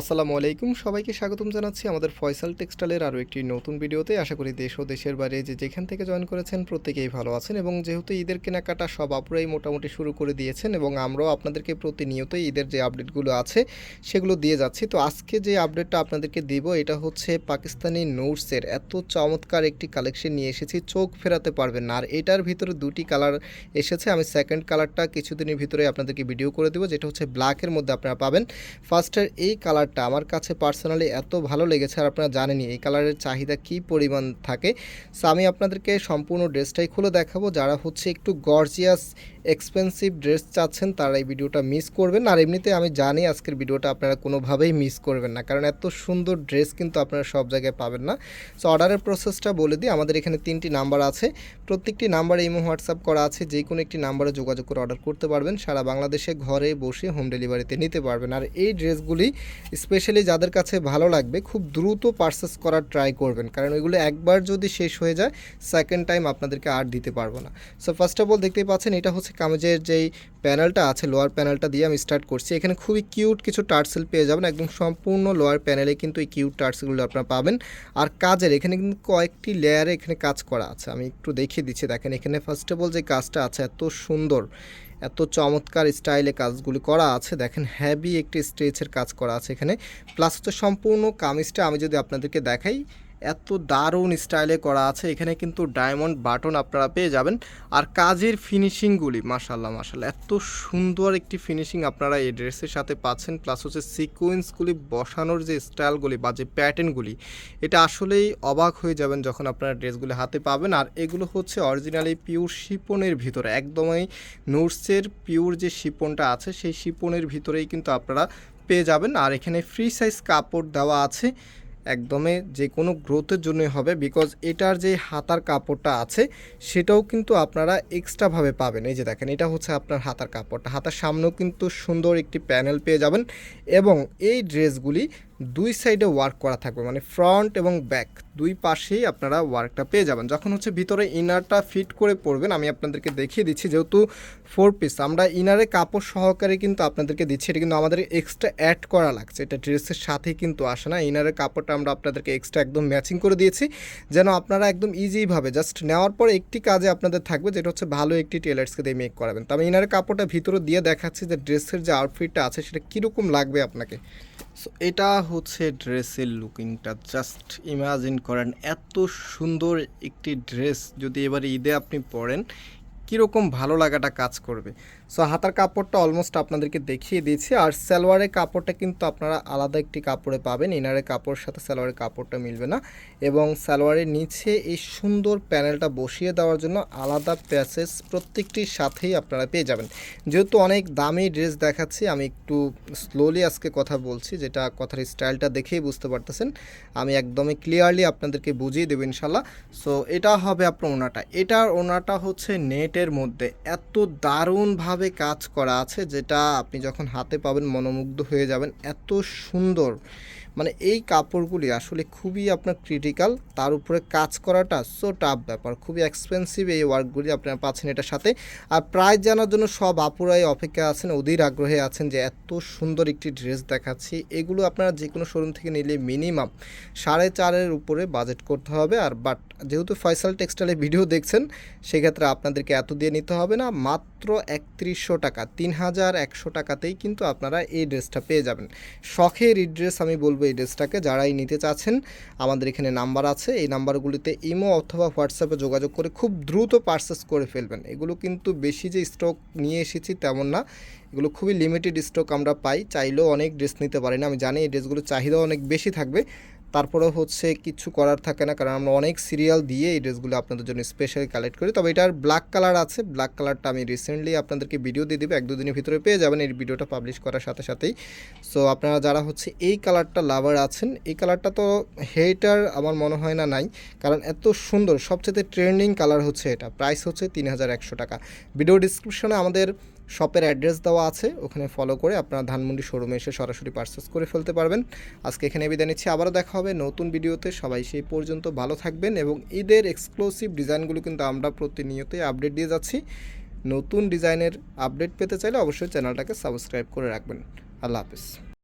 আসসালামু আলাইকুম। সবাইকে স্বাগতম জানাচ্ছি আমাদের ফয়সাল টেক্সটাইলের আরও একটি নতুন ভিডিওতে। আশা করি দেশ ও দেশের বাইরে যে যেখান থেকে জয়েন করেছেন প্রত্যেকেই ভালো আছেন এবং যেহেতু ঈদের কেনাকাটা সব আপুরাই মোটামুটি শুরু করে দিয়েছেন এবং আমরাও আপনাদেরকে প্রতিনিয়তই ঈদের যে আপডেটগুলো আছে সেগুলো দিয়ে যাচ্ছি। তো আজকে যে আপডেটটা আপনাদেরকে দিব এটা হচ্ছে পাকিস্তানি নোটসের। এত চমৎকার একটি কালেকশন নিয়ে এসেছি, চোখ ফেরাতে পারবেন না। আর এটার ভিতরে দুটি কালার এসেছে। আমি সেকেন্ড কালারটা কিছুদিনের ভিতরে আপনাদেরকে ভিডিও করে দেবো। যেটা হচ্ছে ব্ল্যাকের মধ্যে আপনারা পাবেন। ফার্স্টের এই কালারটা আমার কাছে পার্সোনালি এত ভালো লেগেছে আর আপনারা জানেনি এই কালারের চাহিদা কি পরিমাণ থাকে। সো আমি আপনাদেরকে সম্পূর্ণ ড্রেসটাই খুলে দেখাবো। যারা হচ্ছে একটু গর্জিয়াস এক্সপেন্সিভ ড্রেস চাচ্ছেন, তারা এই ভিডিওটা মিস করবেন। আর এমনিতে আমি জানি আজকের ভিডিওটা আপনারা কোনোভাবেই মিস করবেন না, কারণ এত সুন্দর ড্রেস কিন্তু আপনারা সব জায়গায় পাবেন না। সো অর্ডারের প্রসেসটা বলে দিই, আমাদের এখানে তিনটি নাম্বার আছে। প্রত্যেকটি নাম্বারে ইমো, হোয়াটসঅ্যাপ করা আছে, যে কোনো একটি নাম্বারে যোগাযোগ করে অর্ডার করতে পারবেন। সারা বাংলাদেশে ঘরে বসে হোম ডেলিভারিতে নিতে পারবেন। আর এই ড্রেসগুলি স্পেশালি যাদের কাছে ভালো লাগবে, খুব দ্রুত পারচেস করার ট্রাই করবেন। কারণ ওইগুলো একবার যদি শেষ হয়ে যায় সেকেন্ড টাইম আপনাদেরকে আর দিতে পারব না। সো ফার্স্ট অফ অল দেখতেই পাচ্ছেন, এটা হচ্ছে কামেজের যেই প্যানেলটা আছে লোয়ার প্যানেলটা দিয়ে আমি স্টার্ট করছি। এখানে খুবই কিউট কিছু টার্সেল পেয়ে যাবেন। একদম সম্পূর্ণ লোয়ার প্যানেলে কিন্তু এই কিউট টার্সেলগুলো আপনারা পাবেন। আর কাজের এখানে কিন্তু কয়েকটি লেয়ারে এখানে কাজ করা আছে। আমি একটু দেখিয়ে দিচ্ছি। দেখেন, এখানে ফার্স্ট অফ অল যে কাজটা আছে, এত সুন্দর, এত চমৎকার স্টাইলে কাজগুলি করা আছে। দেখেন হ্যাভি একটি স্টেজের কাজ করা আছে এখানে। প্লাস হচ্ছে সম্পূর্ণ কামিজটা আমি যদি আপনাদেরকে দেখাই এত দারুণ স্টাইলে করা আছে। এখানে কিন্তু ডায়মন্ড বাটন আপনারা পেয়ে যাবেন। আর কাজের ফিনিশিংগুলি মাশাল্লাহ মাশাল্লাহ এত সুন্দর একটি ফিনিশিং আপনারা এই ড্রেসের সাথে পাচ্ছেন। প্লাস হচ্ছে সিকোয়েন্সগুলি বসানোর যে স্টাইলগুলি বা যে প্যাটার্নগুলি এটা আসলেই অবাক হয়ে যাবেন যখন আপনারা ড্রেসগুলি হাতে পাবেন। আর এগুলো হচ্ছে অরিজিনালি পিওর শিপনের ভিতরে। একদমই নোটসের পিওর যে শিপনটা আছে, সেই শিপনের ভিতরেই কিন্তু আপনারা পেয়ে যাবেন। আর এখানে ফ্রি সাইজ কাপড় দেওয়া আছে। একদমই যে কোনো গ্রোথের জন্যই হবে বিকজ এটার যে হাতার কাপড়টা আছে, সেটাও কিন্তু আপনারা এক্সট্রাভাবে পাবেন। এই যে দেখেন, এটা হচ্ছে আপনার হাতার কাপড়টা। হাতার সামনেও কিন্তু সুন্দর একটি প্যানেল পেয়ে যাবেন এবং এই ড্রেসগুলি দুই সাইডে ওয়ার্ক করা থাকবে মানে ফ্রন্ট এবং ব্যাক দুই পাশেই আপনারা ওয়ার্কটা পেয়ে যাবেন। যখন হচ্ছে ভিতরে ইনারটা ফিট করে পরবেন, আমি আপনাদেরকে দেখিয়ে দিচ্ছি, যেহেতু ফোর পিস আমরা ইনারে কাপড় সহকারে কিন্তু আপনাদেরকে দিচ্ছি, এটা কিন্তু আমাদের এক্সট্রা অ্যাড করা লাগছে। এটা ড্রেসের সাথেই কিন্তু আসে না ইনারের কাপড়টা আমরা আপনাদেরকে এক্সট্রা একদম ম্যাচিং করে দিয়েছি, যেন আপনারা একদম ইজিভাবে জাস্ট নেওয়ার পর একটি কাজে আপনাদের থাকবে, যেটা হচ্ছে ভালো একটি টেলার্সকে দিয়ে মেক করাবেন। তবে ইনারের কাপড়টা ভিতরে দিয়ে দেখাচ্ছি যে ড্রেসের যে আউটফিটটা আছে, সেটা কীরকম লাগবে আপনাকে। সো এটা হচ্ছে ড্রেসের লুকিংটা। জাস্ট ইমাজিন করেন, এত সুন্দর একটি ড্রেস যদি এবারে ঈদে আপনি পরেন, কীরকম ভালো লাগাটা কাজ করবে? সো হাতার কাপড়টা অলমোস্ট আপনাদেরকে দেখিয়ে দিয়েছি। আর সালোয়ারের কাপড়টা কিন্তু আপনারা আলাদা একটি কাপড়ে পাবেন। ইনারের কাপড়ের সাথে সালোয়ারের কাপড়টা মিলবে না। এবং সালোয়ারের নিচে এই সুন্দর প্যানেলটা বসিয়ে দেওয়ার জন্য আলাদা প্যাসেজ প্রত্যেকটির সাথেই আপনারা পেয়ে যাবেন। যেহেতু অনেক দামি ড্রেস দেখাচ্ছি, আমি একটু স্লোলি আজকে কথা বলছি, যেটা কথার স্টাইলটা দেখেই বুঝতে পারতেছেন। আমি একদমই ক্লিয়ারলি আপনাদেরকে বুঝিয়ে দেবো ইনশাল্লাহ সো এটা হবে আপনার ওনাটা। এটার ওনাটা হচ্ছে নেটের মধ্যে। এত দারুণভাবে কাজ করা আছে যেটা আপনি যখন হাতে পাবেন মনোমুগ্ধ হয়ে যাবেন। এত সুন্দর। মানে এই কাপড়গুলি আসলে খুবই আপনার ক্রিটিক্যাল তার উপরে কাজ করাটা সো টাফ ব্যাপার। খুবই এক্সপেন্সিভ এই ওয়ার্কগুলি আপনারা পাচ্ছেন এটার সাথে। আর প্রাইস জানার জন্য সব আপুরাই অপেক্ষা আছেন, অধীর আগ্রহে আছেন যে এত সুন্দর একটি ড্রেস দেখাচ্ছি। এগুলো আপনারা যে কোনো শোরুম থেকে নিলে মিনিমাম সাড়ে চারের উপরে বাজেট করতে হবে। আর বাট যেহেতু ফয়সাল টেক্সটাইলে ভিডিও দেখছেন, সেক্ষেত্রে আপনাদেরকে এত দিয়ে নিতে হবে না। মাত্র একত্রিশশো টাকা, তিন হাজার একশো টাকাতেই কিন্তু আপনারা এই ড্রেসটা পেয়ে যাবেন। শখের এই ড্রেস আমি বলব এই ড্রেসটাকে। যারাই নিতে চাচ্ছেন, আমাদের এখানে নাম্বার আছে। এই নাম্বারগুলিতে ইমো অথবা হোয়াটসঅ্যাপে যোগাযোগ করে খুব দ্রুত পার্সেস করে ফেলবেন। এগুলো কিন্তু বেশি যে স্টক নিয়ে এসেছি তেমন না। এগুলো খুবই লিমিটেড স্টক আমরা পাই। চাইলেও অনেক ড্রেস নিতে পারি না। আমি জানি এই ড্রেসগুলোর চাহিদা অনেক বেশি থাকবে। তারপরেও হচ্ছে কিছু করার থাকে না, কারণ আমরা অনেক সিরিয়াল দিয়ে এই ড্রেসগুলো আপনাদের জন্য স্পেশালি কালেক্ট করি। তবে এটার ব্ল্যাক কালার আছে ব্ল্যাক কালারটা আমি রিসেন্টলি আপনাদেরকে ভিডিও দিয়ে দেবো, এক দুদিনের ভিতরে পেয়ে যাবেন, এই ভিডিওটা পাবলিশ করার সাথে সাথেই। সো আপনারা যারা হচ্ছে এই কালারটা লাভার আছেন, এই কালারটা তো হেটার আমার মনে হয় না নাই, কারণ এত সুন্দর, সবচেয়ে ট্রেন্ডিং কালার হচ্ছে এটা প্রাইস হচ্ছে তিন হাজার একশো টাকা। ভিডিও ডিসক্রিপশনে আমাদের শপের অ্যাড্রেস দেওয়া আছে, ওখানে ফলো করে আপনারা ধানমন্ডি শোরুমে এসে সরাসরি পারচেস করে ফেলতে পারবেন। আজকে এখানে বিদায় নিচ্ছি, আবারও দেখা হবে নতুন ভিডিওতে সবাই সেই পর্যন্ত ভালো থাকবেন এবং ঈদের এক্সক্লুসিভ ডিজাইনগুলো কিন্তু আমরা প্রতিনিয়তই আপডেট দিয়ে যাচ্ছি। নতুন ডিজাইনের আপডেট পেতে চাইলে অবশ্যই চ্যানেলটাকে সাবস্ক্রাইব করে রাখবেন। আল্লাহ হাফিজ।